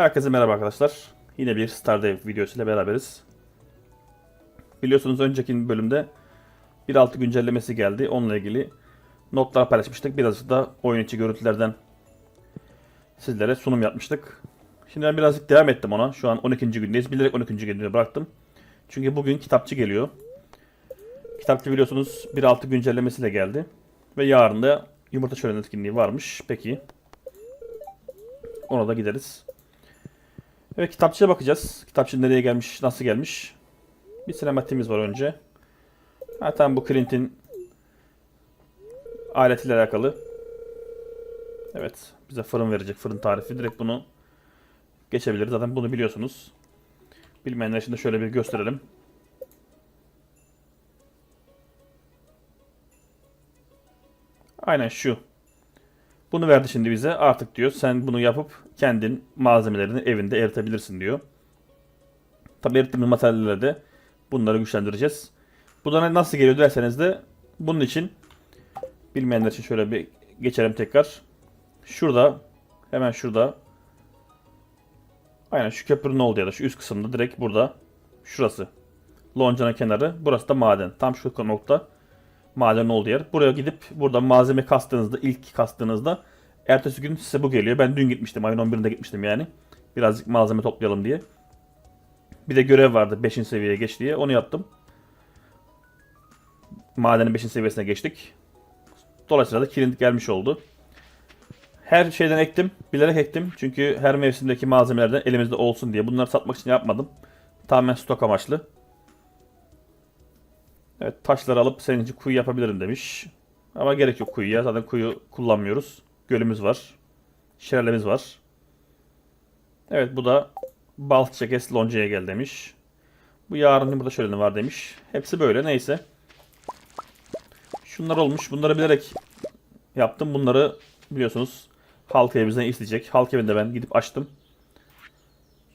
Herkese merhaba arkadaşlar. Yine bir Stardew videosuyla beraberiz. Biliyorsunuz önceki bölümde 1.6 güncellemesi geldi. Onunla ilgili notlar paylaşmıştık. Birazcık da oyun içi görüntülerden sizlere sunum yapmıştık. Şimdi ben birazcık devam ettim ona. Şu an 12. gündeyiz. Bilerek 12. günde bıraktım. Çünkü bugün kitapçı geliyor. Kitapçı biliyorsunuz 1.6 güncellemesiyle geldi. Ve yarın da yumurta şölen etkinliği varmış. Peki. Ona da gideriz. Evet kitapçıya bakacağız. Kitapçı nereye gelmiş, nasıl gelmiş. Bir sinematiğimiz var önce. Zaten bu Clint'in aletiyle alakalı. Evet bize fırın verecek fırın tarifi. Direkt bunu geçebiliriz. Zaten bunu biliyorsunuz. Bilmeyenler için de şöyle bir gösterelim. Aynen şu. Bunu verdi şimdi bize. Artık diyor sen bunu yapıp kendin malzemelerini evinde eritebilirsin diyor. Tabi erittiğimiz materyallerle de bunları güçlendireceğiz. Bu da nasıl geliyor derseniz de bunun için bilmeyenler için şöyle bir geçelim tekrar. Şurada hemen şurada aynen şu köprünün olduğu ya da şu üst kısımda direkt burada şurası. Loncana kenarı. Burası da maden. Tam şu nokta maden olduğu yer. Buraya gidip burada malzeme kastığınızda ilk kastığınızda ertesi gün size bu geliyor. Ben dün gitmiştim. Ayın 11'inde gitmiştim yani. Birazcık malzeme toplayalım diye. Bir de görev vardı 5. seviyeye geç diye. Onu yaptım. Madenin 5. seviyesine geçtik. Dolayısıyla da kilit gelmiş oldu. Her şeyden ektim. Bilerek ektim. Çünkü her mevsimdeki malzemelerden elimizde olsun diye. Bunları satmak için yapmadım. Tamamen stok amaçlı. Evet taşları alıp senin için kuyu yapabilirim demiş. Ama gerek yok kuyuya. Zaten kuyu kullanmıyoruz. Gölümüz var. Şelalemiz var. Evet bu da Balçakes Lonca'ya gel demiş. Bu yarın burada şöyle var demiş. Hepsi böyle neyse. Şunlar olmuş. Bunları bilerek yaptım. Bunları biliyorsunuz halk evimizden isteyecek. Halk evinde ben gidip açtım.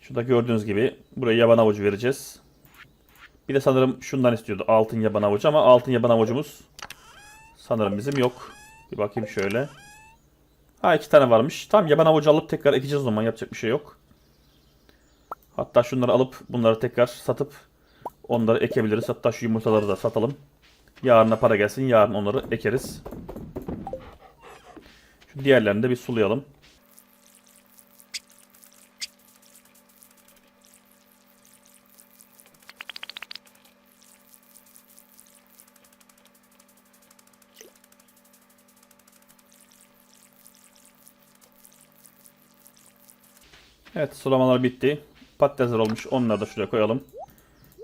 Şurada gördüğünüz gibi buraya yaban avucu vereceğiz. Bir de sanırım şundan istiyordu altın yaban avucu ama altın yaban avucumuz sanırım bizim yok. Bir bakayım şöyle. Ha iki tane varmış. Tamam yaban avucu alıp tekrar ekeceğiz o zaman yapacak bir şey yok. Hatta şunları alıp bunları tekrar satıp onları ekebiliriz. Hatta şu yumurtaları da satalım. Yarına para gelsin yarın onları ekeriz. Şu diğerlerini de bir sulayalım. Evet sulamalar bitti. Patatesler olmuş. Onları da şuraya koyalım.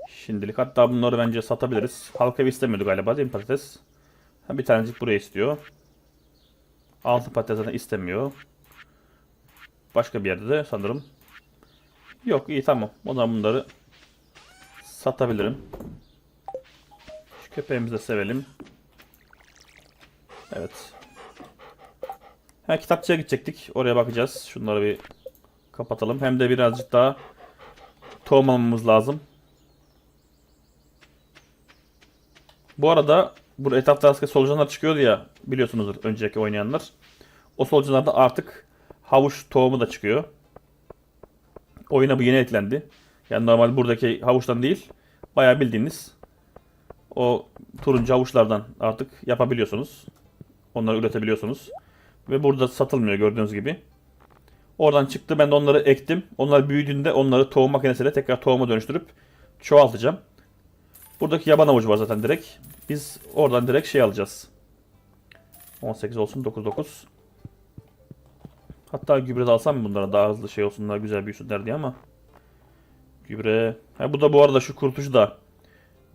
Şimdilik. Hatta bunları bence satabiliriz. Halk evi istemiyordu galiba değil mi patates? Ha, bir tanecik buraya istiyor. Altı patates zaten istemiyor. Başka bir yerde de sanırım. Yok iyi tamam. O zaman bunları satabilirim. Şu köpeğimizi de sevelim. Evet. Ha kitapçıya gidecektik. Oraya bakacağız. Şunları bir kapatalım. Hem de birazcık daha tohum almamız lazım. Bu arada bu etapta asker solucanlar çıkıyordu ya biliyorsunuzdur önceki oynayanlar. O solucanlarda artık havuç tohumu da çıkıyor. Oyuna bu yeni eklendi. Yani normal buradaki havuçtan değil bayağı bildiğiniz o turuncu havuçlardan artık yapabiliyorsunuz. Onları üretebiliyorsunuz. Ve burada satılmıyor gördüğünüz gibi. Oradan çıktı. Ben de onları ektim. Onlar büyüdüğünde onları tohum makinesiyle tekrar tohuma dönüştürüp çoğaltacağım. Buradaki yaban avucu var zaten direkt. Biz oradan direkt şey alacağız. 18 olsun 9 9. Hatta gübre alsam mı bunlara daha hızlı şey olsunlar güzel büyüsünler diye ama. Gübre. Ha, bu da bu arada şu kurutucu da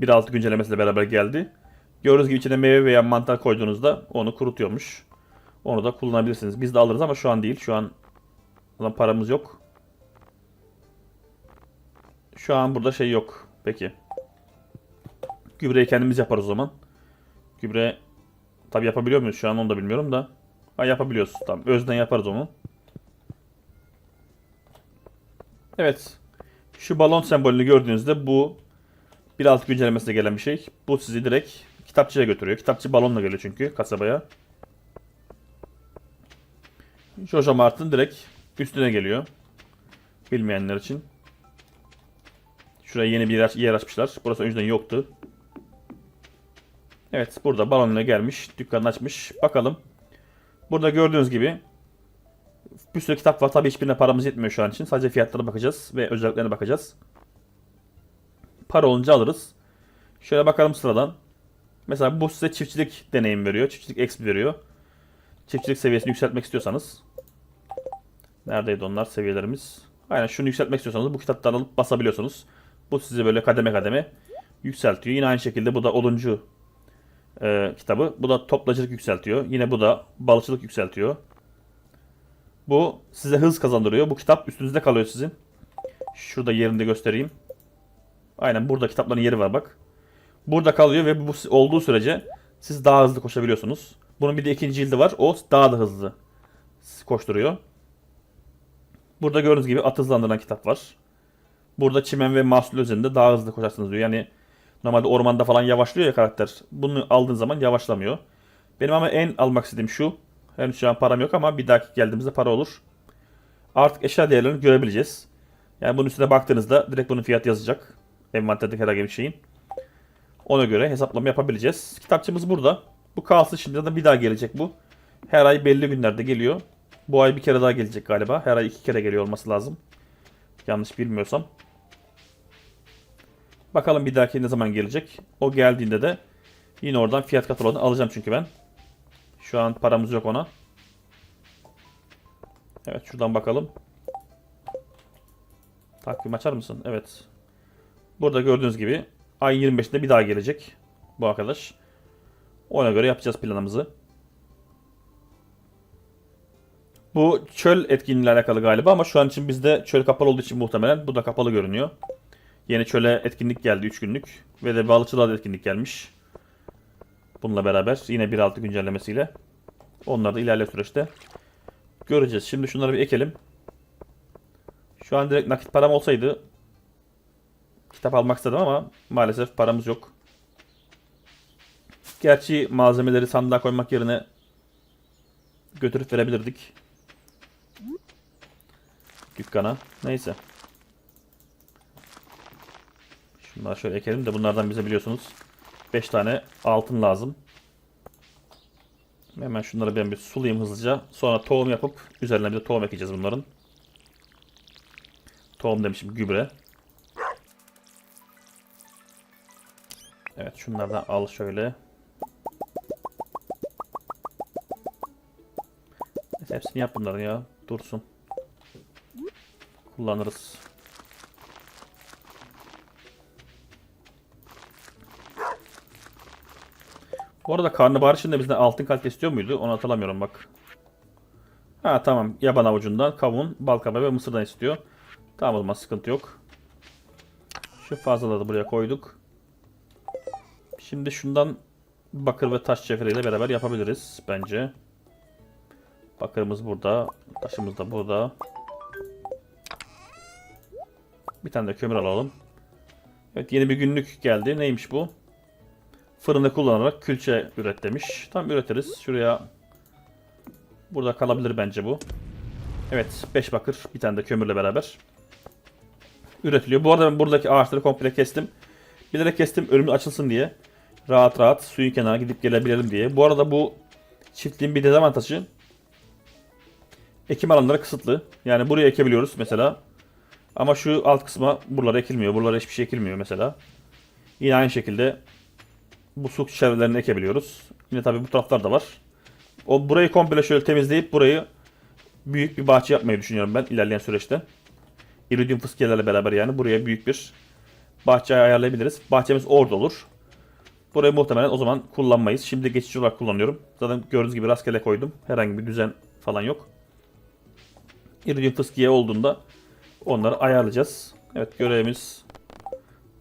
1.6 güncellemesiyle beraber geldi. Gördüğünüz gibi içine meyve veya mantar koyduğunuzda onu kurutuyormuş. Onu da kullanabilirsiniz. Biz de alırız ama şu an değil. Şu an Ulan paramız yok. Şu an burada şey yok. Peki. Gübreyi kendimiz yaparız o zaman. Gübre tabi yapabiliyor muyuz? Şu an onu da bilmiyorum da. Ha yapabiliyoruz. Tamam. Özden yaparız onu. Evet. Şu balon sembolünü gördüğünüzde bu 1.6 güncellemesine gelen bir şey. Bu sizi direkt kitapçıya götürüyor. Kitapçı balonla geliyor çünkü kasabaya. Jojo Martin direkt üstüne geliyor. Bilmeyenler için. Şuraya yeni bir yer, yer açmışlar. Burası önceden yoktu. Evet burada balonla gelmiş. Dükkanını açmış. Bakalım. Burada gördüğünüz gibi bir sürü kitap var. Tabii hiçbirine paramız yetmiyor şu an için. Sadece fiyatlara bakacağız ve özelliklerine bakacağız. Para olunca alırız. Şöyle bakalım sıradan. Mesela bu size çiftçilik deneyim veriyor. Çiftçilik exp veriyor. Çiftçilik seviyesini yükseltmek istiyorsanız. Neredeydi onlar seviyelerimiz? Aynen şunu yükseltmek istiyorsanız bu kitaptan alıp basabiliyorsunuz. Bu sizi böyle kademe kademe yükseltiyor. Yine aynı şekilde bu da 10. e, kitabı. Bu da toplacılık yükseltiyor. Yine bu da balıkçılık yükseltiyor. Bu size hız kazandırıyor. Bu kitap üstünüzde kalıyor sizin. Şurada yerini de göstereyim. Aynen burada kitapların yeri var bak. Burada kalıyor ve bu olduğu sürece siz daha hızlı koşabiliyorsunuz. Bunun bir de ikinci cildi var. O daha da hızlı koşturuyor. Burada gördüğünüz gibi at hızlandıran kitap var. Burada çimen ve mahsul üzerinde daha hızlı koşarsınız diyor. Yani normalde ormanda falan yavaşlıyor ya karakter. Bunu aldığın zaman yavaşlamıyor. Benim ama en almak istediğim şu. Henüz şu an param yok ama bir dahaki geldiğimizde para olur. Artık eşya değerlerini görebileceğiz. Yani bunun üstüne baktığınızda direkt bunun fiyat yazacak. Envanterdeki herhangi bir şeyin. Ona göre hesaplama yapabileceğiz. Kitapçımız burada. Bu kalsın şimdi de bir daha gelecek bu. Her ay belli günlerde geliyor. Bu ay bir kere daha gelecek galiba. Her ay iki kere geliyor olması lazım. Yanlış bilmiyorsam. Bakalım bir dahaki ne zaman gelecek. O geldiğinde de yine oradan fiyat kataloğunu alacağım çünkü ben. Şu an paramız yok ona. Evet şuradan bakalım. Takvim açar mısın? Evet. Burada gördüğünüz gibi ay 25'inde bir daha gelecek bu arkadaş. Ona göre yapacağız planımızı. Bu çöl etkinliğiyle alakalı galiba ama şu an için bizde çöl kapalı olduğu için muhtemelen bu da kapalı görünüyor. Yeni çöle etkinlik geldi 3 günlük ve de balıkçılığa etkinlik gelmiş. Bununla beraber yine 1.6 güncellemesiyle. Onları da ilerleyen süreçte göreceğiz. Şimdi şunları bir ekelim. Şu an direkt nakit param olsaydı kitap almak istedim ama maalesef paramız yok. Gerçi malzemeleri sandığa koymak yerine götürüp verebilirdik. Dükkana. Neyse. Şunları şöyle ekelim de bunlardan bize biliyorsunuz 5 tane altın lazım. Hemen şunları ben bir sulayayım hızlıca. Sonra tohum yapıp üzerine bir de tohum ekeceğiz bunların. Tohum demişim gübre. Evet şunlardan al şöyle. Hepsini yap bunların ya. Dursun. Kullanırız. Bu arada karnabahar için de bizden altın kalite istiyor muydu? Onu hatırlamıyorum bak. Ha tamam. Yaban avucundan kavun, balkabağı ve mısırdan istiyor. Tamam o zaman sıkıntı yok. Şu fazlaları buraya koyduk. Şimdi şundan bakır ve taş cevheriyle beraber yapabiliriz bence. Bakırımız burada. Taşımız da burada. Bir tane de kömür alalım. Evet yeni bir günlük geldi. Neymiş bu? Fırını kullanarak külçe üret demiş. Tam üretiriz. Şuraya burada kalabilir bence bu. Evet 5 bakır bir tane de kömürle beraber üretiliyor. Bu arada ben buradaki ağaçları komple kestim. Bilerek kestim önümü açılsın diye. Rahat rahat suyun kenarına gidip gelebilelim diye. Bu arada bu çiftliğin bir dezavantajı ekim alanları kısıtlı. Yani buraya ekebiliyoruz mesela. Ama şu alt kısma buralara ekilmiyor. Buralara hiçbir şey ekilmiyor mesela. Yine aynı şekilde bu su çevrelerini ekebiliyoruz. Yine tabii bu taraflar da var. O burayı komple şöyle temizleyip burayı büyük bir bahçe yapmayı düşünüyorum ben ilerleyen süreçte. Iridium fıskiyelerle beraber yani buraya büyük bir bahçe ayarlayabiliriz. Bahçemiz orada olur. Burayı muhtemelen o zaman kullanmayız. Şimdi geçici olarak kullanıyorum. Zaten gördüğünüz gibi rastgele koydum. Herhangi bir düzen falan yok. Iridium fıskiye olduğunda onları ayarlayacağız. Evet görevimiz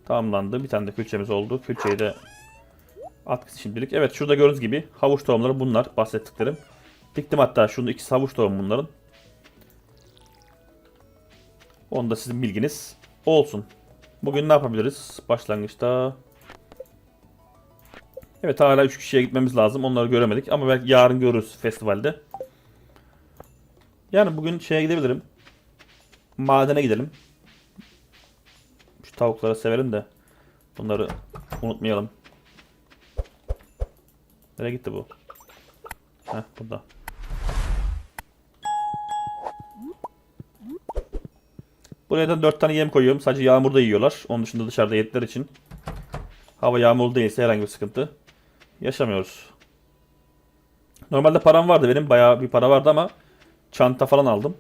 tamamlandı. Bir tane de külçemiz oldu. Külçeyi de Atkısı şimdilik. Evet şurada gördüğünüz gibi havuç tohumları bunlar bahsettiklerim. Diktim hatta şunu ikisi havuç tohumu bunların. Onu da sizin bilginiz olsun. Bugün ne yapabiliriz? Başlangıçta Evet hala 3 kişiye gitmemiz lazım. Onları göremedik ama belki yarın görürüz festivalde. Yani bugün şeye gidebilirim. Madene gidelim. Şu tavukları severim de bunları unutmayalım. Nereye gitti bu? Heh burada. Buraya da 4 tane yem koyuyorum. Sadece yağmurda yiyorlar. Onun dışında dışarıda yedikleri için. Hava yağmurlu değilse herhangi bir sıkıntı yaşamıyoruz. Normalde param vardı benim. Bayağı bir para vardı ama çanta falan aldım.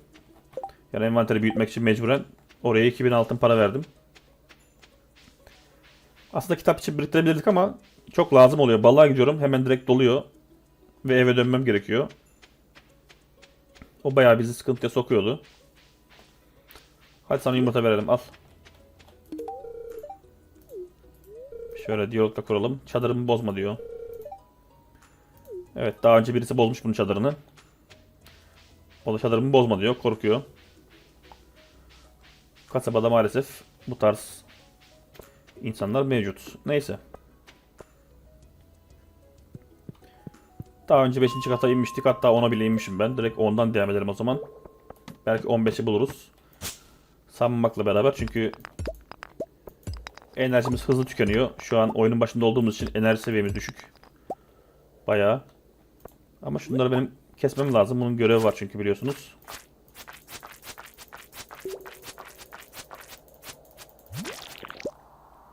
Yani envanteri büyütmek için mecburen oraya 2000 altın para verdim. Aslında kitap için biriktirebilirdik ama çok lazım oluyor. Balığa gidiyorum hemen direkt doluyor. Ve eve dönmem gerekiyor. O bayağı bizi sıkıntıya sokuyordu. Hadi sana yumurta verelim al. Şöyle diyalogla kuralım. Çadırımı bozma diyor. Evet daha önce birisi bozmuş bunun çadırını. O da çadırımı bozma diyor. Korkuyor. Kasabada maalesef bu tarz insanlar mevcut. Neyse. Daha önce 5. kata inmiştik. Hatta 10'a bile inmişim ben. Direkt ondan devam edelim o zaman. Belki 15'i buluruz. Sanmamakla beraber çünkü enerjimiz hızlı tükeniyor. Şu an oyunun başında olduğumuz için enerji seviyemiz düşük. Bayağı. Ama şunları benim kesmem lazım. Bunun görevi var çünkü biliyorsunuz.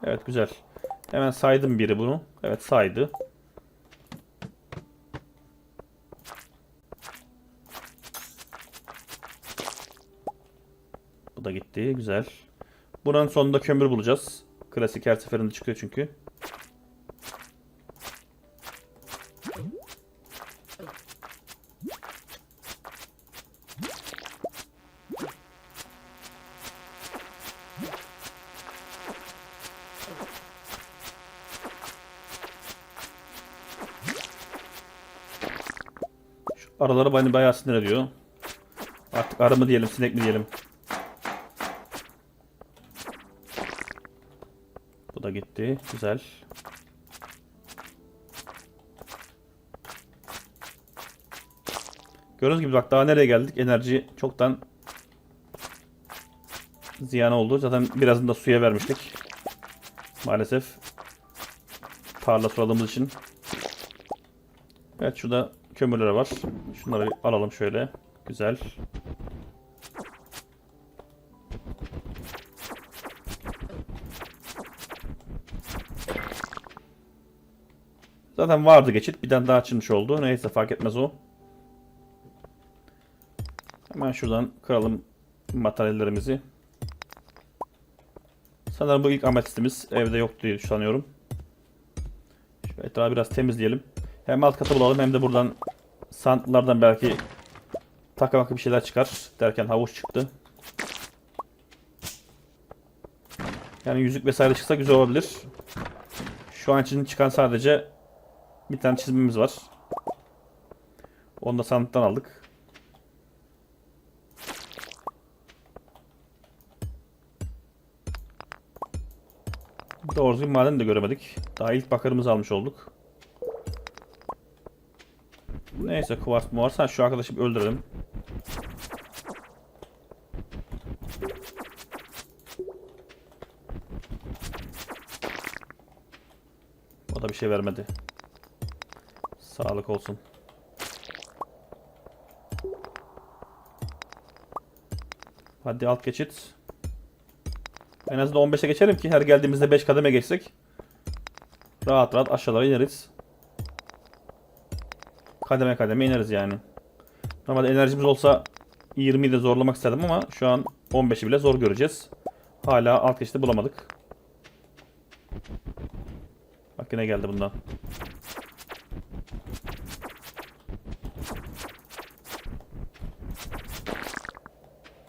Evet güzel. Hemen saydım biri bunu. Evet saydı. Bu da gitti. Güzel. Buranın sonunda kömür bulacağız. Klasik her seferinde çıkıyor çünkü. Araları beni bayağı sinir ediyor. Artık arı mı diyelim, sinek mi diyelim. Bu da gitti. Güzel. Gördüğünüz gibi bak daha nereye geldik? Enerji çoktan ziyan oldu. Zaten birazını da suya vermiştik. Maalesef. Tarla suladığımız için. Evet şurada kömürler var. Şunları bir alalım şöyle. Güzel. Zaten vardı geçit. Bir tane daha açılmış oldu. Neyse fark etmez o. Hemen şuradan kıralım materyallerimizi. Sanırım bu ilk ametistimiz evde yok diye sanıyorum. Şu etrafı biraz temizleyelim. Hem alt katı bulalım hem de buradan sandıklardan belki takı bir şeyler çıkar derken havuç çıktı. Yani yüzük vesaire çıksa güzel olabilir. Şu an için çıkan sadece bir tane çizimimiz var. Onu da sandıktan aldık. Doğru düzgün maden de göremedik. Daha ilk bakarımızı almış olduk. Neyse kuvars varsa şu arkadaşı bir öldürelim. O da bir şey vermedi. Sağlık olsun. Hadi alt geçit. En azından 15'e geçelim ki her geldiğimizde 5 kademe geçsek rahat rahat aşağılara ineriz. Kademe kademe ineriz yani. Normalde enerjimiz olsa 20'yi de zorlamak isterdim ama şu an 15'i bile zor göreceğiz. Hala alt geçidi bulamadık. Bak yine geldi bundan.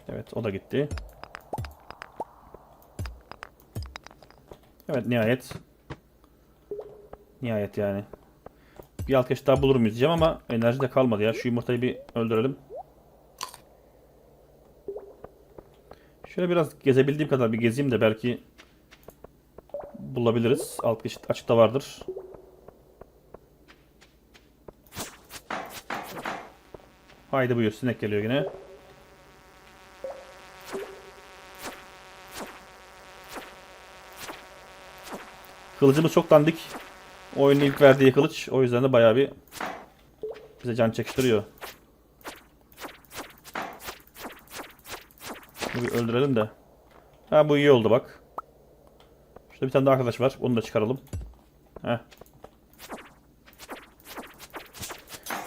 Evet o da gitti. Evet nihayet. Nihayet yani. Bir alkış daha bulur muyuz diyeceğim ama enerji de kalmadı ya. Şu yumurtayı bir öldürelim. Şöyle biraz gezebildiğim kadar bir gezeyim de belki bulabiliriz. Alt geçit açıkta vardır. Haydi buyur sinek geliyor yine. Kılıcımız çok dandik. Oyunun ilk verdiği kılıç. O yüzden de bayağı bir bize can çekiştiriyor. Bir öldürelim de. Ha bu iyi oldu bak. Şurada bir tane daha arkadaş var. Onu da çıkaralım. Heh.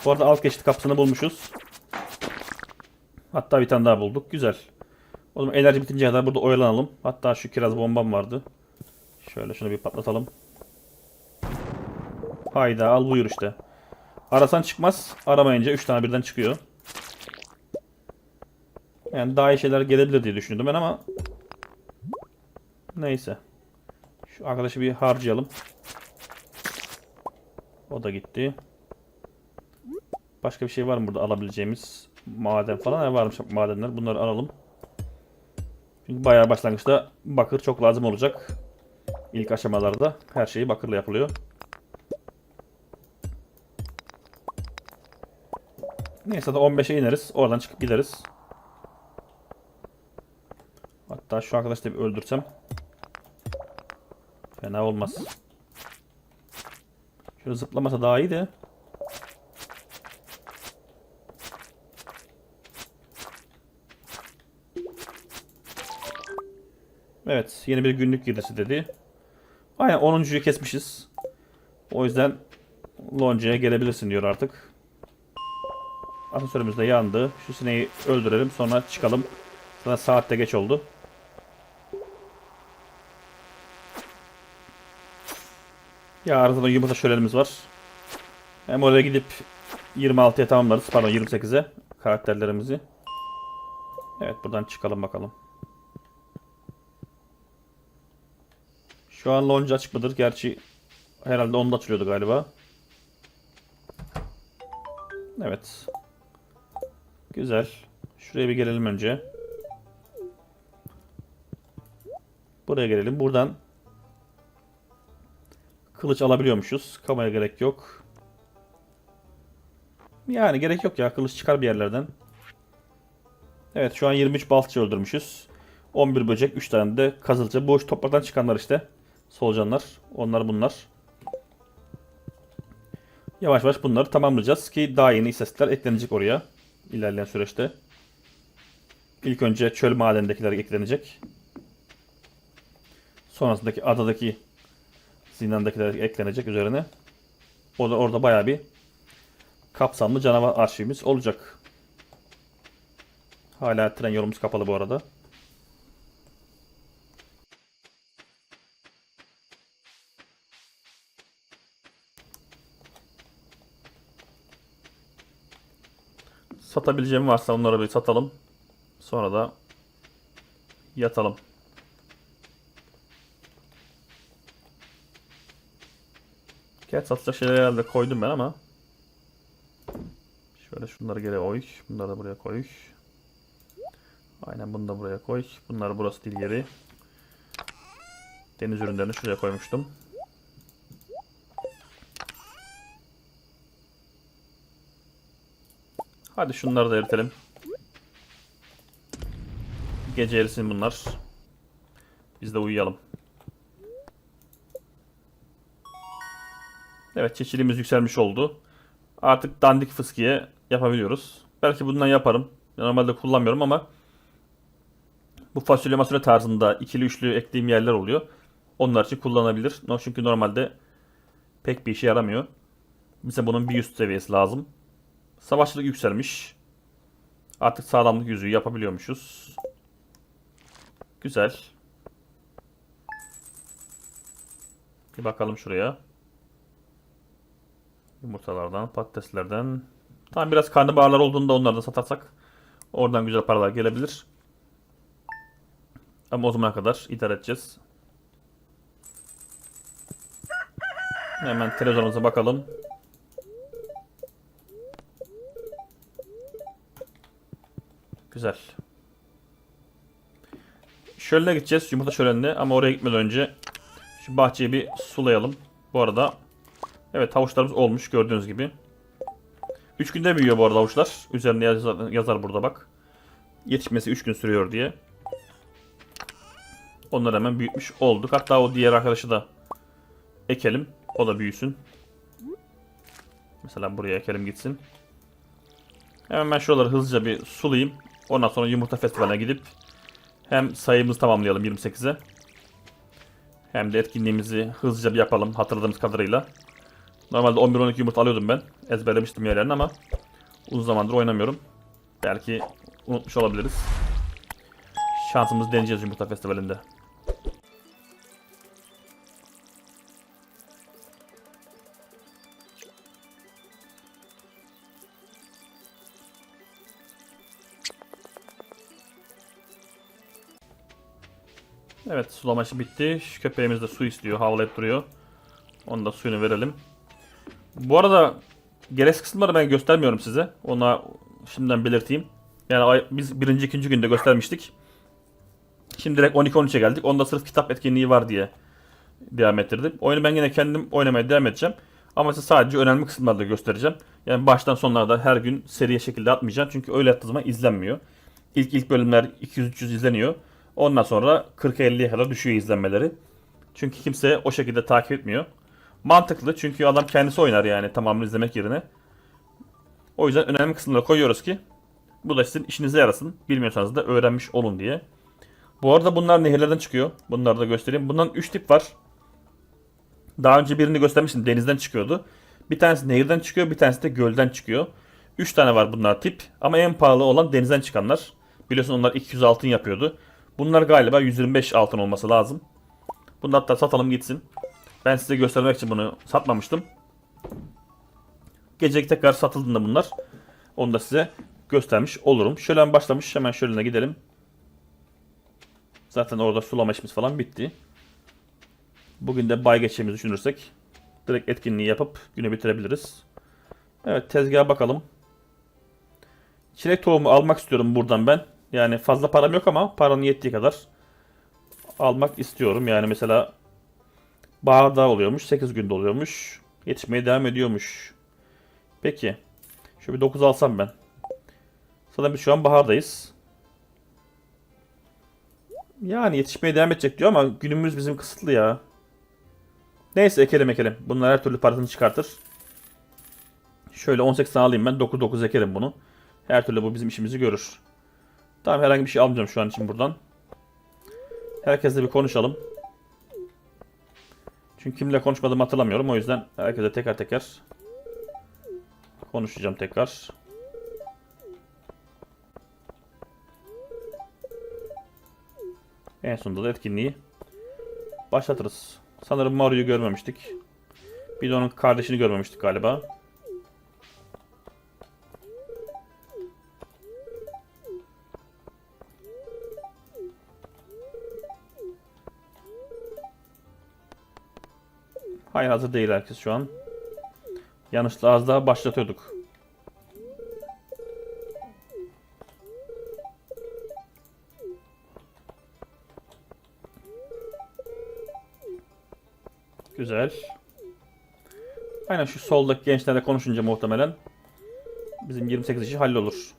Bu arada alt geçit kapısını bulmuşuz. Hatta bir tane daha bulduk. Güzel. O zaman enerji bitince kadar burada oyalanalım. Hatta şu kiraz bombam vardı. Şöyle şunu bir patlatalım. Hayda al buyur işte. Arasan çıkmaz. Aramayınca 3 tane birden çıkıyor. Yani daha iyi şeyler gelebilir diye düşündüm ben ama neyse. Şu arkadaşı bir harcayalım. O da gitti. Başka bir şey var mı burada alabileceğimiz? Maden falan ne varmış madenler. Bunları alalım. Çünkü bayağı başlangıçta bakır çok lazım olacak. İlk aşamalarda her şeyi bakırla yapılıyor. Neyse de 15'e ineriz. Oradan çıkıp gideriz. Hatta şu arkadaşı da bir öldürsem. Fena olmaz. Şöyle zıplamasa daha iyi de. Evet, yeni bir günlük girdisi dedi. Aynen 10.yu kesmişiz. O yüzden loncaya gelebilirsin diyor artık. Asansörümüz de yandı. Şu sineği öldürelim sonra çıkalım. Sana saat de geç oldu. Ya arada yumurta şölenimiz var. Hem oraya gidip 26'ya tamamlarız. Pardon 28'e karakterlerimizi. Evet buradan çıkalım bakalım. Şu an lonca açık mıdır? Gerçi herhalde onda açılıyordu galiba. Evet. Güzel. Şuraya bir gelelim önce. Buraya gelelim. Buradan kılıç alabiliyormuşuz. Kamaya gerek yok. Yani gerek yok ya. Kılıç çıkar bir yerlerden. Evet şu an 23 baltçı öldürmüşüz. 11 böcek, 3 tane de kazılcı. Boş topraktan çıkanlar işte. Solucanlar. Onlar bunlar. Yavaş yavaş bunları tamamlayacağız ki daha yeni istatistikler eklenecek oraya. İlerleyen süreçte. İlk önce çöl madendekiler eklenecek. Sonrasındaki adadaki zindandakiler eklenecek üzerine. O da orada bayağı bir kapsamlı canavar arşivimiz olacak. Hala tren yolumuz kapalı bu arada. Satabileceğim varsa onları bir satalım. Sonra da yatalım. Gerçi satacak şeyler herhalde koydum ben ama. Şöyle şunları geri koy. Bunları da buraya koy. Aynen bunu da buraya koy. Bunlar burası değil yeri. Deniz ürünlerini şuraya koymuştum. Hadi şunları da eritelim. Gece erisin bunlar. Biz de uyuyalım. Evet çeşitliğimiz yükselmiş oldu. Artık dandik fıskiye yapabiliyoruz. Belki bundan yaparım. Normalde kullanmıyorum ama bu fasulye masulye tarzında ikili üçlü eklediğim yerler oluyor. Onlar için kullanabilir. Çünkü normalde pek bir işe yaramıyor. Mesela bunun bir üst seviyesi lazım. Savaşçılık yükselmiş. Artık sağlamlık yüzüğü yapabiliyormuşuz. Güzel. Bir bakalım şuraya. Yumurtalardan, patateslerden. Tam biraz karnabaharlar olduğunda onları da satarsak oradan güzel paralar gelebilir. Ama o zamana kadar idare edeceğiz. Hemen televizyonumuza bakalım. Güzel. Şöyle gideceğiz yumurta şölenine ama oraya gitmeden önce şu bahçeyi bir sulayalım. Bu arada evet havuçlarımız olmuş gördüğünüz gibi. 3 günde büyüyor bu arada havuçlar. Üzerinde yazar, yazar burada bak. Yetişmesi 3 gün sürüyor diye. Onları hemen büyütmüş olduk. Hatta o diğer arkadaşı da ekelim. O da büyüsün. Mesela buraya ekelim gitsin. Hemen ben şuraları hızlıca bir sulayayım. Ondan sonra yumurta festivaline gidip hem sayımızı tamamlayalım 28'e. Hem de etkinliğimizi hızlıca bir yapalım hatırladığımız kadarıyla. Normalde 11-12 yumurta alıyordum ben. Ezberlemiştim yerlerini ama uzun zamandır oynamıyorum. Belki unutmuş olabiliriz. Şansımızı deneyeceğiz yumurta festivalinde. Evet sulama işi bitti. Şu köpeğimiz de su istiyor. Havlayıp duruyor. Onu da suyunu verelim. Bu arada gereksiz kısımları ben göstermiyorum size. Ona şimdiden belirteyim. Yani biz birinci ikinci günde göstermiştik. Şimdi direkt 12-13'e geldik. Onda sırf kitap etkinliği var diye devam ettirdim. Oyunu ben yine kendim oynamaya devam edeceğim. Ama size sadece önemli kısımlarda göstereceğim. Yani baştan sonuna da her gün seriye şekilde atmayacağım. Çünkü öyle attığı zaman izlenmiyor. İlk ilk bölümler 200-300 izleniyor. Ondan sonra 40-50'ye kadar düşüyor izlenmeleri. Çünkü kimse o şekilde takip etmiyor. Mantıklı çünkü adam kendisi oynar yani tamamını izlemek yerine. O yüzden önemli kısımları koyuyoruz ki bu da sizin işinize yarasın. Bilmiyorsanız da öğrenmiş olun diye. Bu arada bunlar nehirlerden çıkıyor. Bunları da göstereyim. Bundan 3 tip var. Daha önce birini göstermiştim. Denizden çıkıyordu. Bir tanesi nehirden çıkıyor. Bir tanesi de gölden çıkıyor. 3 tane var bunlar tip. Ama en pahalı olan denizden çıkanlar. Biliyorsun onlar 200 altın yapıyordu. Bunlar galiba 125 altın olması lazım. Bunu hatta satalım gitsin. Ben size göstermek için bunu satmamıştım. Gece tekrar satıldığında bunlar. Onu da size göstermiş olurum. Şöyle başlamış. Hemen şöyle gidelim. Zaten orada sulama işimiz falan bitti. Bugün de bay geçeceğimizi düşünürsek direkt etkinliği yapıp günü bitirebiliriz. Evet tezgaha bakalım. Çilek tohumu almak istiyorum buradan ben. Yani fazla param yok ama paranın yettiği kadar almak istiyorum. Yani mesela baharda oluyormuş. 8 günde oluyormuş. Yetişmeye devam ediyormuş. Peki. Şöyle bir 9 alsam ben. Zaten biz şu an bahardayız. Yani yetişmeye devam edecek diyor ama günümüz bizim kısıtlı ya. Neyse ekelim ekelim. Bunlar her türlü parasını çıkartır. Şöyle 18 tane alayım ben. 9-9 ekerim bunu. Her türlü bu bizim işimizi görür. Tamam herhangi bir şey almayacağım şu an için buradan. Herkesle bir konuşalım. Çünkü kimle konuşmadığımı hatırlamıyorum. O yüzden herkese teker teker konuşacağım tekrar. En sonunda da etkinliği başlatırız. Sanırım Mario'yu görmemiştik. Bir de onun kardeşini görmemiştik galiba. Hayır hazır değil herkes şu an. Yanlışla az daha başlatıyorduk. Güzel. Aynen şu soldaki gençlerle konuşunca muhtemelen bizim 28 işi hallolur.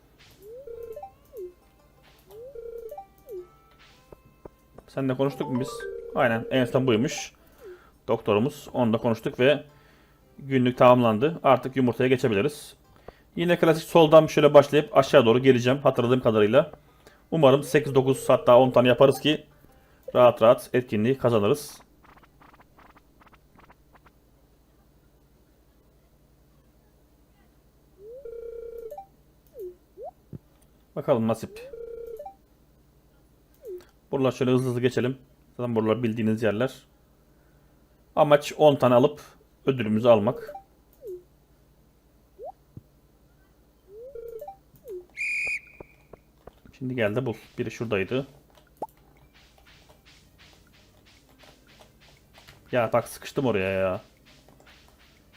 Seninle konuştuk mu biz? Aynen en son buymuş. Doktorumuz. Onu da konuştuk ve günlük tamamlandı. Artık yumurtaya geçebiliriz. Yine klasik soldan şöyle başlayıp aşağı doğru geleceğim hatırladığım kadarıyla. Umarım 8-9 hatta 10 tane yaparız ki rahat rahat etkinliği kazanırız. Bakalım nasip. Buralar şöyle hızlı hızlı geçelim. Zaten buralar bildiğiniz yerler. Amaç 10 tane alıp ödülümüzü almak. Şimdi gel de bul. Biri şuradaydı. Ya bak sıkıştım oraya ya.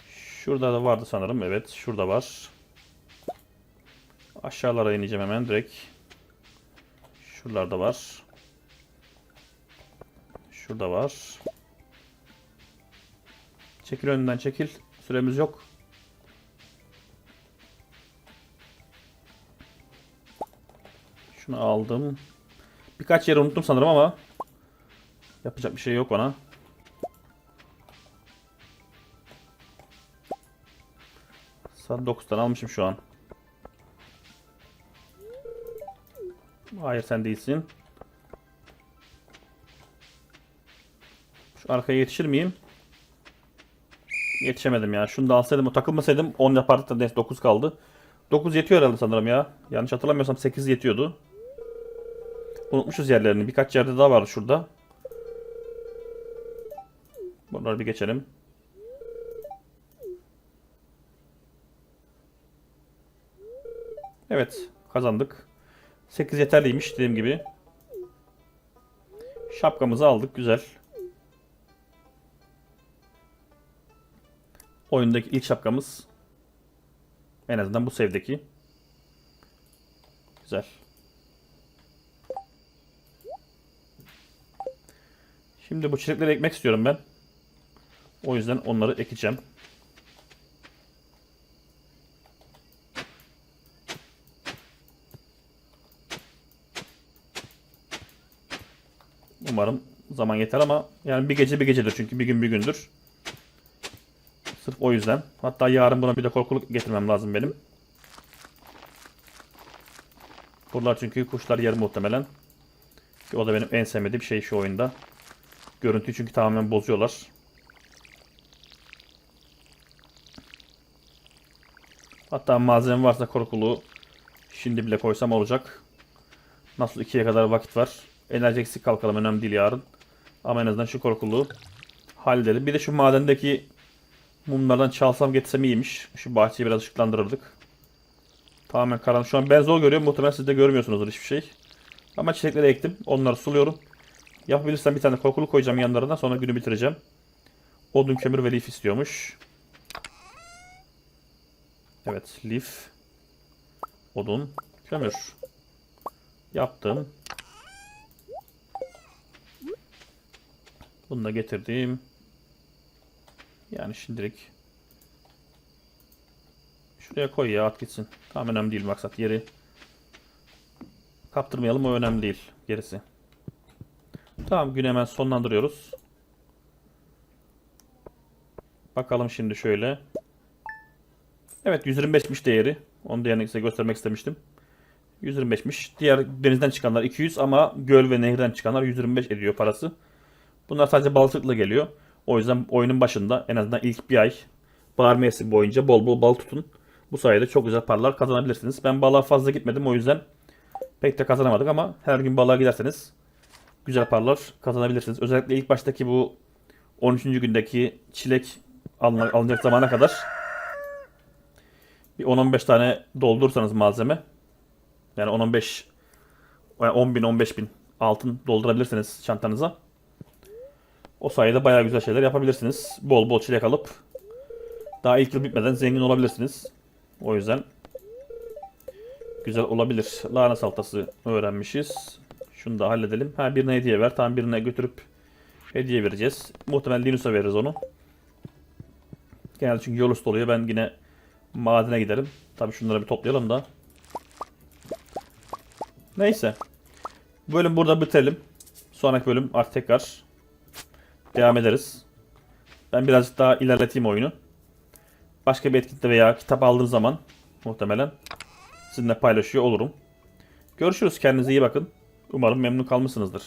Şurada da vardı sanırım. Evet şurada var. Aşağılara ineceğim hemen direkt. Şuralarda var. Şurada var. Çekil önünden çekil. Süremiz yok. Şunu aldım. Birkaç yeri unuttum sanırım ama yapacak bir şey yok ona. Saat 9 almışım şu an. Hayır sen değilsin. Şu arkaya yetişir miyim? Yetişemedim ya. Şunu da alsaydım o takılmasaydım 10 yapardık da neyse 9 kaldı. 9 yetiyor herhalde sanırım ya. Yanlış hatırlamıyorsam 8 yetiyordu. Unutmuşuz yerlerini. Birkaç yerde daha var şurada. Bunları bir geçelim. Evet, kazandık. 8 yeterliymiş dediğim gibi. Şapkamızı aldık, güzel. Oyundaki ilk şapkamız. En azından bu sevdeki. Güzel. Şimdi bu çilekleri ekmek istiyorum ben. O yüzden onları ekeceğim. Umarım zaman yeter ama yani bir gece bir gecedir çünkü bir gün bir gündür. Sırf o yüzden. Hatta yarın buna bir de korkuluk getirmem lazım benim. Buralar çünkü kuşlar yer muhtemelen. Ki o da benim en sevmediğim şey şu oyunda. Görüntüyü çünkü tamamen bozuyorlar. Hatta malzeme varsa korkuluğu şimdi bile koysam olacak. Nasıl ikiye kadar vakit var. Enerji eksik kalkalım önemli değil yarın. Ama en azından şu korkuluğu halledelim. Bir de şu madendeki mumlardan çalsam getirsem iyiymiş. Şu bahçeyi biraz ışıklandırırdık. Tamamen karanlık. Şu an ben zor görüyorum. Muhtemelen siz de görmüyorsunuzdur hiçbir şey. Ama çiçekleri ektim. Onları suluyorum. Yapabilirsem bir tane korkuluk koyacağım yanlarına. Sonra günü bitireceğim. Odun, kömür ve lif istiyormuş. Evet, lif. Odun, kömür. Yaptım. Bunu da getirdim. Yani şimdilik şuraya koy ya at gitsin. Tam önemli değil maksat yeri. Kaptırmayalım o önemli değil gerisi. Tamam günü hemen sonlandırıyoruz. Bakalım şimdi şöyle. Evet 125'miş değeri. Onu da yani size göstermek istemiştim. 125'miş. Diğer denizden çıkanlar 200 ama göl ve nehirden çıkanlar 125 ediyor parası. Bunlar sadece balıklıkla geliyor. O yüzden oyunun başında en azından ilk bir ay bahar mevsimi boyunca bol bol bal tutun. Bu sayede çok güzel paralar kazanabilirsiniz. Ben balığa fazla gitmedim o yüzden pek de kazanamadık ama her gün balığa giderseniz güzel paralar kazanabilirsiniz. Özellikle ilk baştaki bu 13. gündeki çilek alınacak, zamana kadar bir 10-15 tane doldurursanız malzeme yani 10-15 yani 10 bin 15 bin altın doldurabilirsiniz çantanıza. O sayede bayağı güzel şeyler yapabilirsiniz. Bol bol çilek alıp daha ilk yıl bitmeden zengin olabilirsiniz. O yüzden güzel olabilir. Lahana salatası öğrenmişiz. Şunu da halledelim. Ha birine hediye ver. Tamam birine götürüp hediye vereceğiz. Muhtemelen Linus'a veririz onu. Genelde çünkü yol üstü oluyor. Ben yine madene giderim. Tabii şunları bir toplayalım da. Neyse. Bölüm burada bitirelim. Sonraki bölüm artık tekrar devam ederiz. Ben birazcık daha ilerleteyim oyunu. Başka bir etkinlikte veya kitap aldığım zaman muhtemelen sizinle paylaşıyor olurum. Görüşürüz. Kendinize iyi bakın. Umarım memnun kalmışsınızdır.